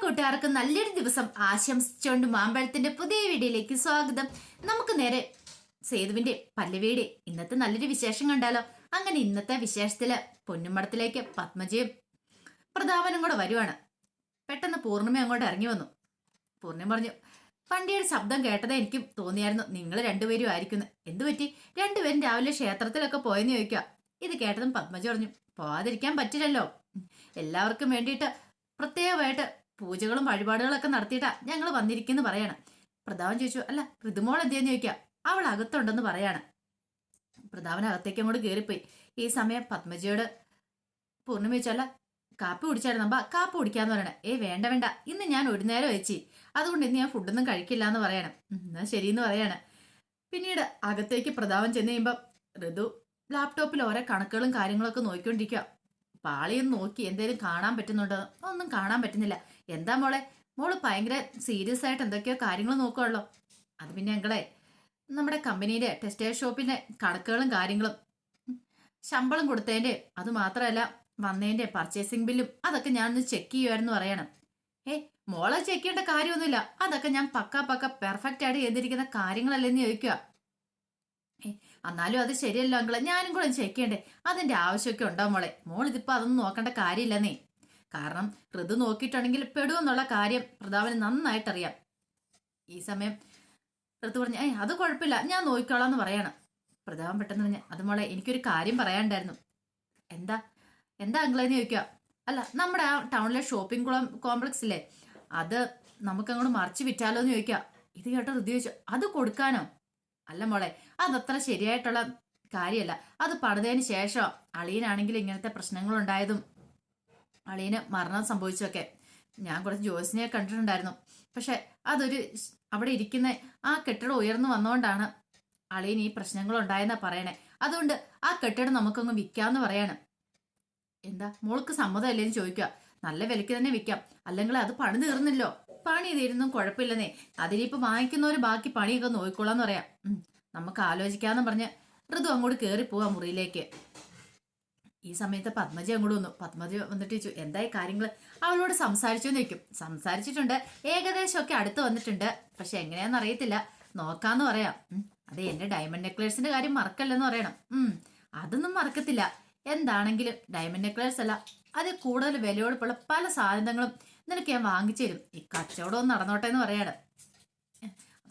കൂട്ടുകാർക്കും നല്ലൊരു ദിവസം ആശംസിച്ചുകൊണ്ട് മാമ്പഴത്തിന്റെ പുതിയ വീഡിയോയിലേക്ക് സ്വാഗതം. നമുക്ക് നേരെ സേതുവിന്റെ പല്ലവിയുടെ ഇന്നത്തെ നല്ലൊരു വിശേഷം കണ്ടാലോ? അങ്ങനെ ഇന്നത്തെ വിശേഷത്തിൽ പൊന്നുമടത്തിലേക്ക് പത്മജയും പ്രതാപനും കൂടെ വരുവാണ്. പെട്ടെന്ന് പൂർണിമ അങ്ങോട്ട് ഇറങ്ങി വന്നു. പൂർണിമ പറഞ്ഞു പണ്ടിയുടെ ശബ്ദം കേട്ടതേ എനിക്ക് തോന്നിയായിരുന്നു. നിങ്ങൾ രണ്ടുപേരും ആയിരിക്കുന്നു. എന്തു പറ്റി? രണ്ടുപേരും രാവിലെ ക്ഷേത്രത്തിലൊക്കെ പോയെന്ന് ചോദിക്കുക ഇത് കേട്ടതും പത്മജ പറഞ്ഞു പോവാതിരിക്കാൻ പറ്റില്ലല്ലോ. എല്ലാവർക്കും വേണ്ടിയിട്ട് പ്രത്യേകമായിട്ട് പൂജകളും വഴിപാടുകളൊക്കെ നടത്തിയിട്ടാ ഞങ്ങൾ വന്നിരിക്കുന്നു പറയാണ്. പ്രതാപൻ ചോദിച്ചു അല്ല ഋതുമോൾ എന്തെന്ന് ചോദിക്കാം? അവൾ അകത്തുണ്ടെന്ന് പറയാണ്. പ്രതാപൻ അകത്തേക്ക് അങ്ങോട്ട് കയറിപ്പോയി ഈ സമയം പത്മജിയോട് പൂർണിമ ചോദിച്ചല്ല കാപ്പി കുടിച്ചായിരുന്നു. അമ്പ കാപ്പി കുടിക്കാന്ന് പറയണേ. ഏ വേണ്ട വേണ്ട. ഇന്ന് ഞാൻ ഒരു നേരം വെച്ചി അതുകൊണ്ട് ഇന്ന് ഞാൻ ഫുഡൊന്നും കഴിക്കില്ല എന്ന് പറയണം എന്നാ ശരിയെന്ന് പറയാണ്. പിന്നീട് അകത്തേക്ക് പ്രതാപൻ ചെന്ന് കഴിയുമ്പോൾ ഋതു ലാപ്ടോപ്പിൽ ഓരോ കണക്കുകളും കാര്യങ്ങളൊക്കെ നോക്കിക്കൊണ്ടിരിക്കുക പാളിയൊന്ന് നോക്കി എന്തേലും കാണാൻ പറ്റുന്നുണ്ടോ? ഒന്നും കാണാൻ പറ്റുന്നില്ല. എന്താ മോളെ? മോൾ ഭയങ്കര സീരിയസ് ആയിട്ട് എന്തൊക്കെയോ കാര്യങ്ങൾ നോക്കുവല്ലോ അത് പിന്നെ ഞങ്ങളെ നമ്മുടെ കമ്പനിയുടെ ടെക്സ്റ്റൈൽ ഷോപ്പിന്റെ കണക്കുകളും കാര്യങ്ങളും ശമ്പളം കൊടുത്തതിന്റെ അത് മാത്രമല്ല വന്നതിന്റെ പർച്ചേസിംഗ് ബില്ലും അതൊക്കെ ഞാൻ ഒന്ന് ചെക്ക് ചെയ്യുമായിരുന്നു പറയണം. ഏ മോളെ ചെക്ക് ചെയ്യേണ്ട കാര്യമൊന്നുമില്ല. അതൊക്കെ ഞാൻ പക്ക പക്ക പെർഫെക്റ്റ് ആയിട്ട് ചെയ്തിരിക്കുന്ന കാര്യങ്ങളല്ലെന്ന് ചോദിക്കുക എന്നാലും അത് ശരിയല്ലോ അങ്കളെ. ഞാനും കൂടെ ചെക്ക് ചെയ്യണ്ടേ? അതിന്റെ ആവശ്യമൊക്കെ ഉണ്ടോ മോളെ? മോൾ ഇതിപ്പോ അതൊന്നും നോക്കേണ്ട കാര്യമില്ലെന്നേ. കാരണം ഋതു നോക്കിയിട്ടുണ്ടെങ്കിൽ പെടുമെന്നുള്ള കാര്യം പ്രതാപന് നന്നായിട്ടറിയാം. ഈ സമയം ഋതു പറഞ്ഞു ഏ അത് കുഴപ്പമില്ല ഞാൻ നോക്കിക്കോളാം എന്ന് പറയണം. പ്രതാപൻ പെട്ടെന്ന് പറഞ്ഞു അത് മോളെ എനിക്കൊരു കാര്യം പറയാണ്ടായിരുന്നു എന്താ? എന്താ അങ്കിളെന്ന് ചോദിക്കുക? അല്ല നമ്മുടെ ആ ടൗണിലെ ഷോപ്പിംഗ് കോംപ്ലക്സ് ഇല്ലേ അത് നമുക്കങ്ങോട്ട് മറിച്ച് വിറ്റാലോ എന്ന് ചോദിക്കുക. ഇത് കേട്ട ഋതു ചോദിച്ചു അത് കൊടുക്കാനോ? അല്ല മോളെ അതത്ര ശരിയായിട്ടുള്ള കാര്യമല്ല അത് പണിതതിന് ശേഷം അളിയനാണെങ്കിൽ ഇങ്ങനത്തെ പ്രശ്നങ്ങൾ ഉണ്ടായതും അളിയന് മരണം സംഭവിച്ചൊക്കെ ഞാൻ കുറച്ച് ജോസിനെ കണ്ടിട്ടുണ്ടായിരുന്നു. പക്ഷെ അതൊരു അവിടെ ഇരിക്കുന്ന ആ കെട്ടിടം ഉയർന്നു വന്നുകൊണ്ടാണ് അളിയൻ ഈ പ്രശ്നങ്ങൾ ഉണ്ടായെന്നാ പറയണേ. അതുകൊണ്ട് ആ കെട്ടിടം നമുക്കങ്ങ് വിൽക്കാന്ന് പറയാണ്. എന്താ? മോൾക്ക് സമ്മതമല്ലേന്ന് ചോദിക്കുക. നല്ല വിലയ്ക്ക് തന്നെ വിൽക്കാം. അല്ലെങ്കിൽ അത് പണി തീർന്നില്ലോ. പണി തീരുന്നും കുഴപ്പമില്ലെന്നേ. അതിനിപ്പോ വാങ്ങിക്കുന്നവര് ബാക്കി പണിയൊക്കെ നോക്കിക്കോളാന്ന് പറയാം. നമുക്ക് ആലോചിക്കാന്ന് പറഞ്ഞ് ഋതു അങ്ങോട്ട് കയറി പോവാ മുറിയിലേക്ക്. ഈ സമയത്ത് പത്മജ അങ്ങോട്ട് വന്നു. പത്മജി വന്നിട്ട് ചോദിച്ചു എന്തായി കാര്യങ്ങൾ അവളോട് സംസാരിച്ചു എന്ന് ചോദിക്കും. സംസാരിച്ചിട്ടുണ്ട്. ഏകദേശമൊക്കെ അടുത്ത് വന്നിട്ടുണ്ട്. പക്ഷെ എങ്ങനെയാന്ന് അറിയത്തില്ല. നോക്കാന്ന് പറയാം. അത് എന്റെ ഡയമണ്ട് നെക്ലേഴ്സിന്റെ കാര്യം മറക്കല്ലെന്ന് പറയണം. ഉം അതൊന്നും മറക്കത്തില്ല. എന്താണെങ്കിലും ഡയമണ്ട് നെക്ലേഴ്സ് അല്ല. അത് കൂടുതൽ വിലയോടുപ്പുള്ള പല സാധനങ്ങളും നിനക്ക് ഞാൻ വാങ്ങിച്ചു തരും. ഈ കച്ചവടം നടന്നോട്ടെ എന്ന് പറയാണ്.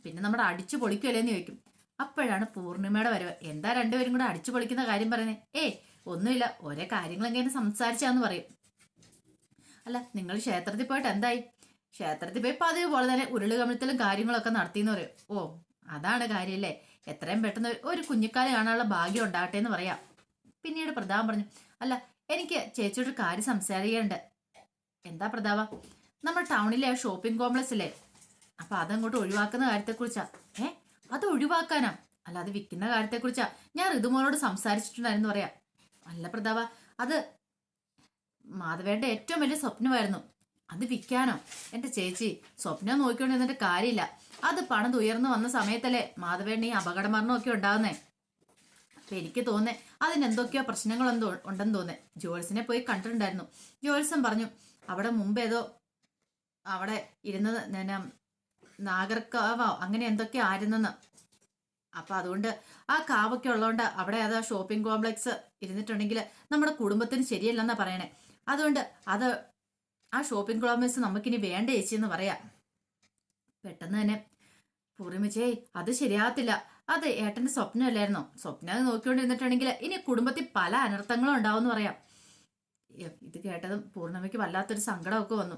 പിന്നെ നമ്മുടെ അടിച്ചു പൊളിക്കുമല്ലേ എന്ന് ചോദിക്കും. അപ്പോഴാണ് പൂർണിമയുടെ വരവ്. എന്താ രണ്ടുപേരും കൂടെ അടിച്ചു പൊളിക്കുന്ന കാര്യം പറയുന്നത്? ഏ ഒന്നുമില്ല ഓരോ കാര്യങ്ങളെങ്ങനെ സംസാരിച്ചാന്ന് പറയും. അല്ല നിങ്ങൾ ക്ഷേത്രത്തിൽ പോയിട്ട് എന്തായി? ക്ഷേത്രത്തിൽ പോയി പതിവ് പോലെ തന്നെ ഉരുളുകമിഴത്തിലും കാര്യങ്ങളൊക്കെ നടത്തിയെന്ന് പറയും. ഓ അതാണ് കാര്യമല്ലേ എത്രയും പെട്ടെന്ന് ഒരു കുഞ്ഞിക്കാൽ കാണാനുള്ള ഭാഗ്യം ഉണ്ടാകട്ടെ എന്ന് പറയാം. പിന്നീട് പ്രതാപം പറഞ്ഞു അല്ല എനിക്ക് ചേച്ചിയോട് കാര്യം സംസാരിക്കേണ്ട എന്താ പ്രതാപ? നമ്മൾ ടൗണിലെ ആ ഷോപ്പിംഗ് കോംപ്ലക്സ് അല്ലേ അപ്പൊ അതങ്ങോട്ട് ഒഴിവാക്കുന്ന കാര്യത്തെക്കുറിച്ചാ? ഏ അത് ഒഴിവാക്കാനാ? അല്ല അത് വിൽക്കുന്ന കാര്യത്തെക്കുറിച്ചാ? ഞാൻ ഋതുമോനോട് സംസാരിച്ചിട്ടുണ്ടായിരുന്നു പറയാം. അല്ല പ്രതാപ അത് മാധവേന്റെ ഏറ്റവും വലിയ സ്വപ്നമായിരുന്നു. അത് വിൽക്കാനോ? എന്റെ ചേച്ചി സ്വപ്നം നോക്കിക്കൊണ്ട് നിന്നിട്ട് കാര്യമില്ല. അത് പണത് ഉയർന്നു വന്ന സമയത്തല്ലേ മാധവേണ്ണ ഈ അപകട മരണമൊക്കെ ഉണ്ടാകുന്നേ അപ്പൊ എനിക്ക് തോന്നേ അതിനെന്തൊക്കെയോ പ്രശ്നങ്ങൾ എന്തോ ഉണ്ടെന്ന് തോന്നേ ജോൽസിനെ പോയി കണ്ടിട്ടുണ്ടായിരുന്നു. ജോൽസൻ പറഞ്ഞു അവിടെ മുമ്പ് ഏതോ അവിടെ ഇരുന്നത് പിന്നെ നാഗർക്കാവോ? അങ്ങനെ എന്തൊക്കെയോ ആയിരുന്നെന്ന്? അപ്പൊ അതുകൊണ്ട് ആ കാവൊക്കെ ഉള്ളതുകൊണ്ട് അവിടെ അത് ഷോപ്പിംഗ് കോംപ്ലക്സ് ഇരുന്നിട്ടുണ്ടെങ്കിൽ നമ്മുടെ കുടുംബത്തിന് ശരിയല്ലെന്നാ പറയണേ. അതുകൊണ്ട് അത് ആ ഷോപ്പിംഗ് ക്ലോമേഴ്സ് നമുക്കിനി വേണ്ട ചേച്ചി എന്ന് പറയാം. പെട്ടെന്ന് തന്നെ പൂർണിമച്ചേ അത് ശരിയാകത്തില്ല അത് ഏട്ടന്റെ സ്വപ്നമല്ലായിരുന്നോ? സ്വപ്നം അത് നോക്കിക്കൊണ്ടിരുന്നിട്ടുണ്ടെങ്കിൽ ഇനി കുടുംബത്തിൽ പല അനർത്ഥങ്ങളും ഉണ്ടാവും എന്ന് പറയാം ഇത് കേട്ടതും പൂർണിമയ്ക്ക് വല്ലാത്തൊരു സങ്കടമൊക്കെ വന്നു.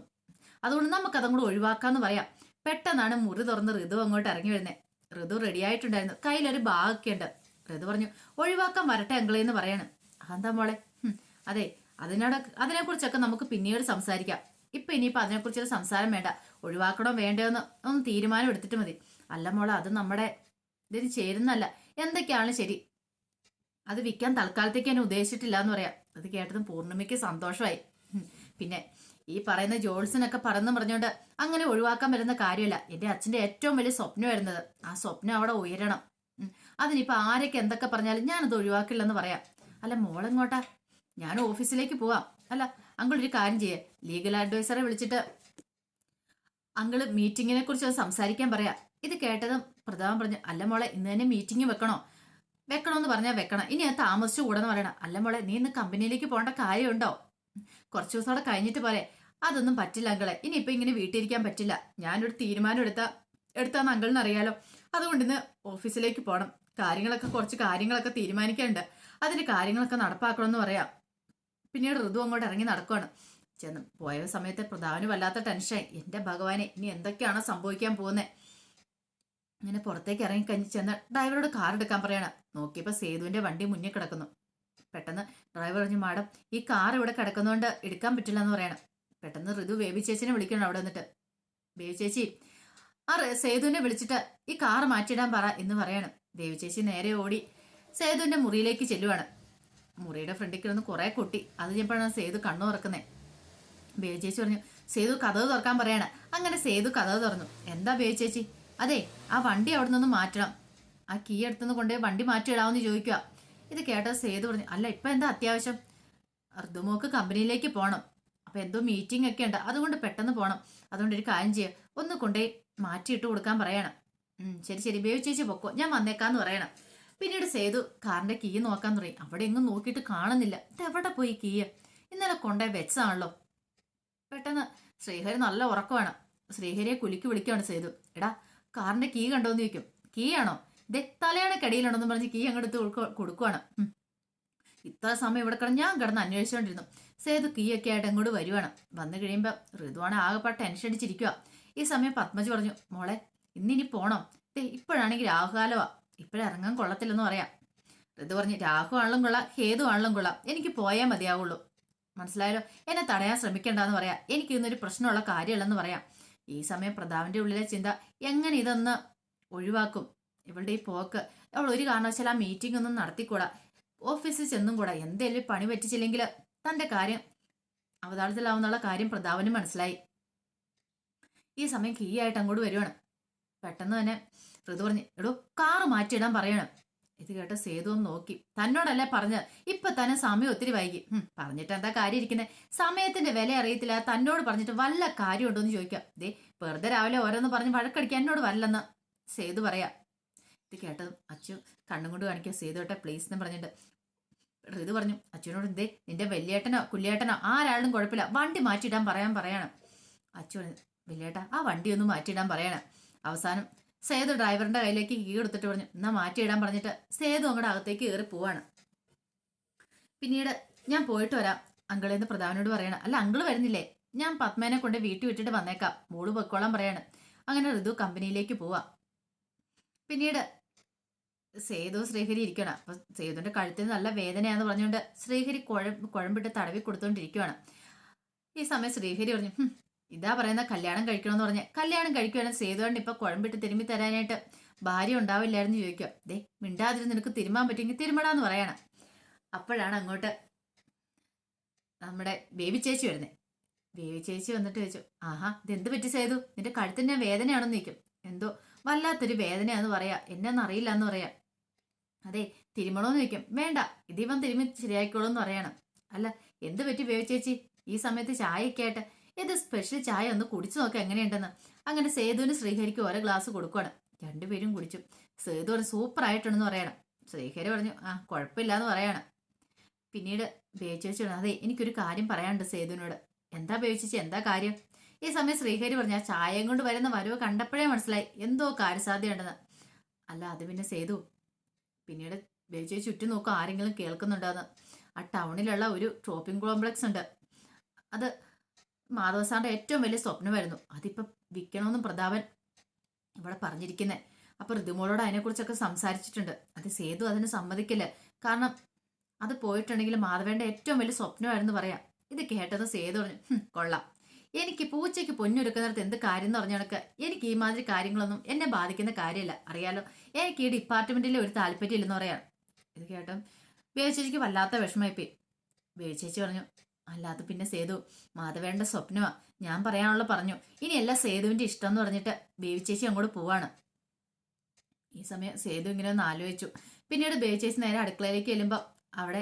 അതുകൊണ്ട് നമുക്ക് അതും കൂടെ ഒഴിവാക്കാന്ന് പറയാം. പെട്ടെന്നാണ് മുറി തുറന്ന് ഋതു അങ്ങോട്ട് ഇറങ്ങി വരുന്നത് ഋതു റെഡി ആയിട്ടുണ്ടായിരുന്നു. കയ്യിലൊരു ബാഗൊക്കെ ഉണ്ട്. ഋതു പറഞ്ഞു. ഒഴിവാക്കാൻ വരട്ടെ അങ്കിളെ എന്ന് പറയാണ്. അതെന്താ മോളെ? അതെ അതിനോട് അതിനെക്കുറിച്ചൊക്കെ നമുക്ക് പിന്നീട് സംസാരിക്കാം. ഇപ്പൊ ഇനിയിപ്പോ അതിനെക്കുറിച്ചൊരു സംസാരം വേണ്ട. ഒഴിവാക്കണോ വേണ്ടോ എന്ന് ഒന്ന് തീരുമാനം എടുത്തിട്ട് മതി. അല്ല മോളെ അത് നമ്മുടെ ഇതിന് ചേരുന്നല്ല എന്തൊക്കെയാണ് ശരി. അത് വിൽക്കാൻ തൽക്കാലത്തേക്ക് ഞാൻ ഉദ്ദേശിച്ചിട്ടില്ല എന്ന് പറയാം. അത് കേട്ടതും പൂർണിമയ്ക്ക് സന്തോഷമായി. പിന്നെ ഈ പറയുന്ന ജോൾസിനൊക്കെ പറന്ന് പറഞ്ഞുകൊണ്ട് അങ്ങനെ ഒഴിവാക്കാൻ വരുന്ന കാര്യമല്ല. എന്റെ അച്ഛന്റെ ഏറ്റവും വലിയ സ്വപ്നം വരുന്നത് ആ സ്വപ്നം അവിടെ ഉയരണം. ഉം. അതിനിപ്പോ ആരൊക്കെ എന്തൊക്കെ പറഞ്ഞാലും ഞാനത് ഒഴിവാക്കില്ലെന്ന് പറയാം. അല്ല മോളെങ്ങോട്ടാ? ഞാൻ ഓഫീസിലേക്ക് പോവാം. അല്ല അങ്കിൾ ഒരു കാര്യം ചെയ്യേ. ലീഗൽ അഡ്വൈസറെ വിളിച്ചിട്ട് അങ്കിൾ മീറ്റിങ്ങിനെ കുറിച്ച് സംസാരിക്കാൻ പറയാം. ഇത് കേട്ടതും പ്രതാപം പറഞ്ഞു അല്ല മോളെ ഇന്ന് തന്നെ മീറ്റിംഗ് വെക്കണോ? വെക്കണമെന്ന് പറഞ്ഞാൽ വെക്കണം. ഇനി അത് താമസിച്ചു കൂടെന്ന് പറയണം. അല്ല മോളെ നീ ഇന്ന് കമ്പനിയിലേക്ക് പോകേണ്ട കാര്യമുണ്ടോ? കുറച്ച് ദിവസം കൂടെ കഴിഞ്ഞിട്ട് പോലെ അതൊന്നും പറ്റില്ല അങ്കളെ. ഇനി ഇപ്പൊ ഇങ്ങനെ വീട്ടിലിരിക്കാൻ പറ്റില്ല. ഞാനൊരു തീരുമാനം എടുത്ത എടുത്താന്ന് അങ്കിളിന് അറിയാലോ അതുകൊണ്ട് ഇന്ന് ഓഫീസിലേക്ക് പോകണം കാര്യങ്ങളൊക്കെ കുറച്ച് കാര്യങ്ങളൊക്കെ തീരുമാനിക്കേണ്ട അതിന്റെ കാര്യങ്ങളൊക്കെ നടപ്പാക്കണമെന്ന് പറയാം. പിന്നീട് ഋതു അങ്ങോട്ട് ഇറങ്ങി നടക്കുകയാണ് ചെന്ന് പോയ സമയത്ത് പ്രധാനം വല്ലാത്ത ടെൻഷൻ എന്റെ ഭഗവാനെ ഇനി എന്തൊക്കെയാണ് സംഭവിക്കാൻ പോകുന്നത് ഇങ്ങനെ പുറത്തേക്ക് ഇറങ്ങി കഴിഞ്ഞ് ചെന്ന് ഡ്രൈവറോട് കാർ എടുക്കാൻ പറയണം. നോക്കിയപ്പോൾ സേതുവിന്റെ വണ്ടി മുന്നിൽ കിടക്കുന്നു. പെട്ടെന്ന് ഡ്രൈവർ പറഞ്ഞു മാഡം ഈ കാർ ഇവിടെ കിടക്കുന്നതുകൊണ്ട് എടുക്കാൻ പറ്റില്ല എന്ന് പറയണം. പെട്ടെന്ന് ഋതു ബേബി ചേച്ചിനെ വിളിക്കണം അവിടെ വന്നിട്ട്. ബേബി ചേച്ചി ആ സേതുവിനെ വിളിച്ചിട്ട് ഈ കാർ മാറ്റിയിടാൻ പറ എന്ന് പറയണം. ദേവി ചേച്ചി നേരെ ഓടി സേതുവിന്റെ മുറിയിലേക്ക് ചെല്ലുവാണ്. മുറിയുടെ ഫ്രണ്ടിൽ കിടന്ന് കുറേ കൊട്ടി. അത് ചെപ്പോഴാണ് സേതു കണ്ണു തുറക്കുന്നേ. ബേബി ചേച്ചി പറഞ്ഞു സേതു കഥവ് തുറക്കാൻ പറയാണ്. അങ്ങനെ സേതു കഥവ് തുറന്നു. എന്താ ബേബി ചേച്ചി? അതെ ആ വണ്ടി അവിടെ നിന്ന് മാറ്റണം. ആ കീ എടുത്തുനിന്ന് കൊണ്ടുപോയി വണ്ടി മാറ്റിയിടാമെന്ന് ചോദിക്കുക ഇത് കേട്ട സേതു പറഞ്ഞു അല്ല ഇപ്പൊ എന്താ അത്യാവശ്യം? അർദുമോക്ക് കമ്പനിയിലേക്ക് പോകണം അപ്പൊ എന്തോ മീറ്റിംഗ് ഒക്കെ ഉണ്ട്. അതുകൊണ്ട് പെട്ടെന്ന് പോകണം അതുകൊണ്ട് ഒരു കാര്യം ചെയ്യുക ഒന്ന് കൊണ്ടുപോയി മാറ്റിയിട്ട് കൊടുക്കാൻ പറയണം. ശരി ശരി ബേബി ചേച്ചി പൊക്കോ. ഞാൻ വന്നേക്കാന്ന് പറയണം. പിന്നീട് സേതു കാറിന്റെ കീ നോക്കാൻ തുടങ്ങി. അവിടെ എങ്ങും നോക്കിയിട്ട് കാണുന്നില്ല. ഇത് എവിടെ പോയി കീ? ഇന്നലെ കൊണ്ടേ വെച്ചതാണല്ലോ പെട്ടെന്ന് ശ്രീഹരി നല്ല ഉറക്കമാണ്. ശ്രീഹരിയെ കുലുക്കി വിളിക്കുകയാണ് സേതു. എടാ കാറിന്റെ കീ കണ്ടോന്ന് ചോദിക്കും. കീ ആണോ? ഇതേ തലയാണ് കടിയിലുണ്ടെന്ന് പറഞ്ഞ് കീ അങ്ങെടുത്ത് കൊടുക്ക- കൊടുക്കുവാണ്. ഇത്ര സമയം ഇവിടെ കിടന്ന് ഞാൻ കിടന്ന് അന്വേഷിച്ചുകൊണ്ടിരുന്നു സേതു കീ ഒക്കെ ആയിട്ട് അങ്ങോട്ട് വരുവാണ്. വന്നു കഴിയുമ്പോൾ ഋതുവാണ് ആകെപ്പാട് ടെൻഷൻ അടിച്ചിരിക്കുക ഈ സമയം പത്മജി പറഞ്ഞു മോളെ ഇന്നിനി പോണം. ഇപ്പോഴാണെങ്കിൽ രാഹുകാലമാ ഇപ്പോഴിറങ്ങാൻ കൊള്ളത്തില്ലെന്ന് പറയാം. ഋതു പറഞ്ഞ് രാഹു ആളും കൊള്ളാം ഹേതു ആളും കൊള്ളാം. എനിക്ക് പോയാൽ മതിയാവുള്ളൂ. മനസ്സിലായാലോ എന്നെ തടയാൻ ശ്രമിക്കണ്ടെന്ന് പറയാം. എനിക്ക് ഇന്നൊരു പ്രശ്നമുള്ള കാര്യമല്ലെന്ന് പറയാം. ഈ സമയം പ്രതാപിന്റെ ഉള്ളിലെ ചിന്ത എങ്ങനെ ഇതൊന്ന് ഒഴിവാക്കും? ഇവളുടെ ഈ പോക്ക്. അവൾ ഒരു കാരണവശാൽ ആ മീറ്റിംഗ് ഒന്നും നടത്തിക്കൂടാ. ഓഫീസിൽ ചെന്നും കൂടാ എന്തെങ്കിലും പണി പറ്റിച്ചില്ലെങ്കിൽ തന്റെ കാര്യം അവതാളത്തിലാവുന്നുള്ള കാര്യം പ്രതാപന് മനസ്സിലായി. ഈ സമയം കീ ആയിട്ട് അങ്ങോട്ട് വരുവാണ്. പെട്ടെന്ന് തന്നെ ഋതു പറഞ്ഞു എടോ കാറ് മാറ്റിയിടാൻ പറയണം. ഇത് കേട്ട ഒന്ന് നോക്കി. തന്നോടല്ലേ പറഞ്ഞത് ഇപ്പൊ തന്നെ സമയം ഒത്തിരി വൈകി. പറഞ്ഞിട്ട് എന്താ കാര്യം ഇരിക്കുന്നത് സമയത്തിന്റെ വില അറിയത്തില്ല. തന്നോട് പറഞ്ഞിട്ട് വല്ല കാര്യമുണ്ടോ എന്ന് ചോദിക്കാം. ദേ വെറുതെ രാവിലെ ഓരോന്ന് പറഞ്ഞ് വഴക്കടിക്കാൻ എന്നോട് വല്ലെന്ന് സേതു പറയാ. ഇത് കേട്ടത് അച്ചു കണ്ണുകൊണ്ട് കാണിക്കുക സേതു കേട്ടെ പ്ലീസ് എന്ന് പറഞ്ഞിട്ട്. ഇത് പറഞ്ഞു അച്ഛനോട് എന്തേ നിന്റെ വലിയേട്ടനോ കുല്യേട്ടനോ ആരാളും കുഴപ്പമില്ല. വണ്ടി മാറ്റിയിടാൻ പറയാൻ പറയണം. അച്ചു പറഞ്ഞു വലിയേട്ടാ ആ വണ്ടി ഒന്ന് മാറ്റിയിടാൻ പറയണം. അവസാനം സേതു ഡ്രൈവറിന്റെ കയ്യിലേക്ക് കീ എടുത്തിട്ട് പറഞ്ഞു എന്നാ മാറ്റിയിടാൻ പറഞ്ഞിട്ട് സേതു അങ്ങോട്ട് അകത്തേക്ക് കയറി പോവാണ്. പിന്നീട് ഞാൻ പോയിട്ട് വരാം. അങ്കിളെന്ന് പ്രധാനോട് പറയണം. അല്ല അങ്കിൾ വരുന്നില്ലേ? ഞാൻ പത്മേനെ കൊണ്ട് വീട്ടിൽ വിട്ടിട്ട് വന്നേക്കാം. മോൾ പൊക്കോളാൻ പറയാണ്. അങ്ങനെ ഋതു കമ്പനിയിലേക്ക് പോവാ. പിന്നീട് സേതു ശ്രീഹരി ഇരിക്കണം. അപ്പൊ സേതുവിന്റെ കഴുത്തിന് നല്ല വേദനയാന്ന് പറഞ്ഞുകൊണ്ട് ശ്രീഹരി കുഴ കുഴമ്പിട്ട് തടവി കൊടുത്തോണ്ടിരിക്കുവാണ്. ഈ സമയം ശ്രീഹരി പറഞ്ഞു "ഹും, ഇതാ പറയുന്ന കല്യാണം കഴിക്കണമെന്ന് പറഞ്ഞ് കല്യാണം കഴിക്കുവാനും സേതുവാണ് ഇപ്പൊ കുഴമ്പിട്ട് തിരുമ്പി തരാനായിട്ട് ഭാര്യ ഉണ്ടാവില്ലായിരുന്നു ചോദിക്കുക. ദേ മിണ്ടാതിരുന്ന് നിനക്ക് തിരുമാൻ പറ്റുമെങ്കിൽ തിരുമടാന്ന് പറയണം. അപ്പോഴാണ് അങ്ങോട്ട് നമ്മുടെ ബേബി ചേച്ചി വരുന്നത് ബേബി ചേച്ചി വന്നിട്ട് ചോദിച്ചു ആഹാ ഇതെന്ത് പറ്റി സേതു? നിന്റെ കഴുത്തിന് വേദനയാണെന്ന് നിൽക്കും എന്തോ വല്ലാത്തൊരു വേദനയാന്ന് പറയാ. എന്നൊന്നും അറിയില്ല എന്ന് പറയാ. അതെ തിരുമണോന്ന് ചോദിക്കും. വേണ്ട ഇതിവൻ തിരുമ്മി ശരിയായിക്കോളൂ എന്ന് പറയണം. അല്ല എന്ത് പറ്റി ബേബി ചേച്ചി? ഈ സമയത്ത് ചായയൊക്കെ ആയിട്ട് ഇത് സ്പെഷ്യൽ ചായ ഒന്ന് കുടിച്ചു നോക്കാം എങ്ങനെയുണ്ടെന്ന്. അങ്ങനെ സേതുവിന് ശ്രീഹരിക്ക് ഓരോ ഗ്ലാസ് കൊടുക്കുവാണ്. രണ്ടുപേരും കുടിച്ചു. സേതു പറഞ്ഞു സൂപ്പർ ആയിട്ടുണ്ടെന്ന് പറയണം. ശ്രീഹരി പറഞ്ഞു ആ കുഴപ്പമില്ല എന്ന് പറയണം. പിന്നീട് ബേച്ചേച്ചി അതെ എനിക്കൊരു കാര്യം പറയാനുണ്ട് സേതുവിനോട്. എന്താ ബേച്ചേച്ചി എന്താ കാര്യം? ഈ സമയം ശ്രീഹരി പറഞ്ഞു ആ ചായയും കൊണ്ട് വരുന്ന വരവ് കണ്ടപ്പോഴേ മനസ്സിലായി. എന്തോ കാര്യസാധ്യതയുണ്ടെന്ന്. അല്ല അത് പിന്നെ സേതു. പിന്നീട് ബേച്ചേച്ചി ചുറ്റും നോക്കും ആരെങ്കിലും കേൾക്കുന്നുണ്ടോന്ന്. ആ ടൗണിലുള്ള ഒരു ഷോപ്പിംഗ് കോംപ്ലക്സ് ഉണ്ട്. അത് മാധവസാറിന്റെ ഏറ്റവും വലിയ സ്വപ്നമായിരുന്നു. അതിപ്പം വിൽക്കണമെന്നും പ്രതാപൻ ഇവിടെ പറഞ്ഞിരിക്കുന്നത് അപ്പൊ ഋതുമോളോട് അതിനെക്കുറിച്ചൊക്കെ സംസാരിച്ചിട്ടുണ്ട്. അത് സേതു അതിന് സമ്മതിക്കില്ല. കാരണം അത് പോയിട്ടുണ്ടെങ്കിൽ മാധവന്റെ ഏറ്റവും വലിയ സ്വപ്നമായിരുന്നു പറയാം. ഇത് കേട്ടത് സേതു പറഞ്ഞു "ഹും, കൊള്ളാം. എനിക്ക് പൂച്ചയ്ക്ക് പൊന്നൊരുക്കുന്നിടത്ത് എന്ത് കാര്യം എന്ന് പറഞ്ഞ കണക്ക് എനിക്ക് ഈ മാതിരി കാര്യങ്ങളൊന്നും എന്നെ ബാധിക്കുന്ന കാര്യമില്ല അറിയാലോ? എനിക്ക് ഈ ഡിപ്പാർട്ട്മെന്റിലെ ഒരു താല്പര്യം ഇല്ലെന്ന് പറയാം. ഇത് കേട്ടോ ബേച്ചേച്ചിക്ക് വല്ലാത്ത വിഷമമായിപ്പോയി ബേച്ചേച്ചി പറഞ്ഞു അല്ലാതെ പിന്നെ സേതു മാധവേണ്ട സ്വപ്നമാ. ഞാൻ പറയാനുള്ള പറഞ്ഞു. ഇനി എല്ലാം സേതുവിന്റെ ഇഷ്ടം എന്ന് പറഞ്ഞിട്ട് ബേവിച്ചേച്ചി അങ്ങോട്ട് പോവാണ്. ഈ സമയം സേതു ഇങ്ങനെ ഒന്ന് ആലോചിച്ചു. പിന്നീട് ബേവിച്ചേച്ചി നേരെ അടുക്കളയിലേക്ക് ചെല്ലുമ്പോൾ അവിടെ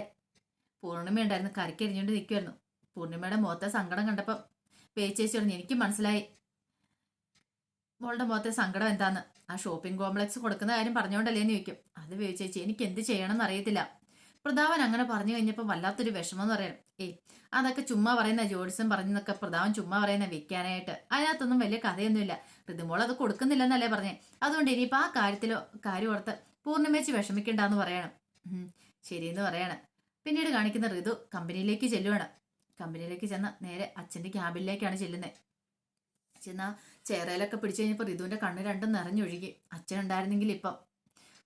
പൂർണിമ ഉണ്ടായിരുന്നു. കറിക്കരിഞ്ഞുകൊണ്ട് നിൽക്കുമായിരുന്നു പൂർണിമയുടെ മുഖത്തെ സങ്കടം കണ്ടപ്പോൾ ബേവിച്ചേച്ചി പറഞ്ഞു എനിക്ക് മനസ്സിലായി. മോളുടെ മുഖത്തെ സങ്കടം എന്താന്ന്? ആ ഷോപ്പിംഗ് കോംപ്ലക്സ് കൊടുക്കുന്ന കാര്യം പറഞ്ഞുകൊണ്ടല്ലേ എന്ന് ചോദിക്കും. അത് ബേവിച്ചേച്ചി എനിക്ക് എന്ത് ചെയ്യണമെന്ന് അറിയത്തില്ല. പ്രതാപൻ അങ്ങനെ പറഞ്ഞു കഴിഞ്ഞപ്പോൾ വല്ലാത്തൊരു വിഷമം എന്ന് പറയാം. ഏയ് അതൊക്കെ ചുമ്മാ പറയുന്ന ജോഡിസം പറഞ്ഞെന്നൊക്കെ പ്രതാപൻ ചുമ്മാ പറയുന്ന വെക്കാനായിട്ട്. അതിനകത്തൊന്നും വലിയ കഥയൊന്നുമില്ല. ഋതുമോൾ അത് കൊടുക്കുന്നില്ലെന്നല്ലേ പറഞ്ഞേ. അതുകൊണ്ട് ഇനിയിപ്പോൾ ആ കാര്യത്തിലോ കാര്യം ഓർത്ത് പൂർണിമേച്ച് വിഷമിക്കണ്ടെന്ന് പറയണം. ശരിയെന്ന് പറയണം. പിന്നീട് കാണിക്കുന്ന ഋതു കമ്പനിയിലേക്ക് ചെല്ലുവാണ്. കമ്പനിയിലേക്ക് ചെന്ന നേരെ അച്ഛന്റെ ക്യാബിനിലേക്കാണ് ചെല്ലുന്നത് ചെന്ന ചേറയിലൊക്കെ പിടിച്ചു കഴിഞ്ഞപ്പോൾ ഋതുവിന്റെ കണ്ണ് രണ്ടും നിറഞ്ഞൊഴുകി. അച്ഛൻ ഉണ്ടായിരുന്നെങ്കിൽ ഇപ്പം.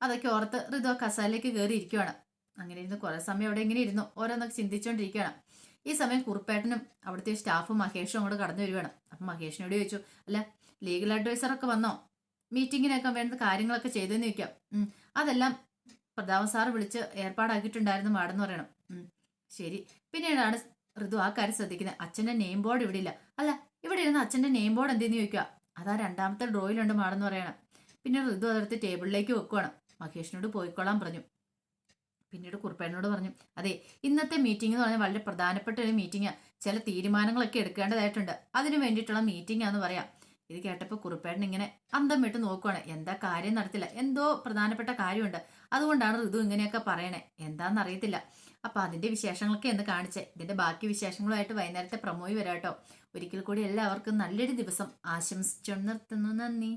അതൊക്കെ ഓർത്ത് ഋതു ആ കസാലിലേക്ക് കയറി ഇരിക്കുവാണ് അങ്ങനെ ഇരുന്ന് കുറേ സമയം അവിടെ ഇങ്ങനെ ഇരുന്നു. ഓരോന്നൊക്കെ ചിന്തിച്ചുകൊണ്ടിരിക്കുകയാണ് ഈ സമയം കുറുപ്പേട്ടനും അവിടുത്തെ സ്റ്റാഫും മഹേഷും അങ്ങോട്ട് കടന്നു വരുവാണ് അപ്പം മഹേഷിനോട് ചോദിച്ചു അല്ല ലീഗൽ അഡ്വൈസറൊക്കെ വന്നോ? മീറ്റിങ്ങിനൊക്കെ വേണ്ട കാര്യങ്ങളൊക്കെ ചെയ്തെന്ന് ചോദിക്കാം. അതെല്ലാം പ്രതാപ സാറ് വിളിച്ച് ഏർപ്പാടാക്കിയിട്ടുണ്ടായിരുന്നു മാഡെന്ന് പറയണം. ശരി. പിന്നീടാണ് ഋതു ആ കാര്യം ശ്രദ്ധിക്കുന്നത്. അച്ഛന്റെ നെയിം ബോർഡ് ഇവിടെ ഇല്ല. അല്ല ഇവിടെ ഇരുന്ന് അച്ഛന്റെ നെയിം ബോർഡ് എന്തെന്ന് ചോദിക്കുക? അതാ രണ്ടാമത്തെ ഡ്രോയിലുണ്ട് മാഡെന്ന് പറയണം. പിന്നെ ഋതു അതെടുത്ത് ടേബിളിലേക്ക് വെക്കുവാണ്. മഹേഷിനോട് പോയിക്കൊള്ളാൻ പറഞ്ഞു. പിന്നീട് കുറുപ്പേനോട് പറഞ്ഞു അതെ ഇന്നത്തെ മീറ്റിംഗ് എന്ന് പറഞ്ഞാൽ വളരെ പ്രധാനപ്പെട്ട ഒരു മീറ്റിംഗ് ചില തീരുമാനങ്ങളൊക്കെ എടുക്കേണ്ടതായിട്ടുണ്ട്. അതിനു വേണ്ടിയിട്ടുള്ള മീറ്റിംഗ് ആണെന്ന് പറയാം. ഇത് കേട്ടപ്പോൾ കുറുപ്പേട്ടൻ ഇങ്ങനെ അന്തം വിട്ട് നോക്കുവാണ്. എന്താ കാര്യം നടത്തില്ല? എന്തോ പ്രധാനപ്പെട്ട കാര്യമുണ്ട്. അതുകൊണ്ടാണ് ഋതു ഇങ്ങനെയൊക്കെ പറയണേ. എന്താണെന്ന് അറിയത്തില്ല. അപ്പൊ അതിന്റെ വിശേഷങ്ങളൊക്കെ എന്ന് കാണിച്ചേ. ഇതിന്റെ ബാക്കി വിശേഷങ്ങളുമായിട്ട് വൈകുന്നേരത്തെ പ്രമോയി വരാട്ടോ. ഒരിക്കൽ കൂടി എല്ലാവർക്കും നല്ലൊരു ദിവസം. ആശംസിച്ചു നിർത്തുന്നു. നന്ദി.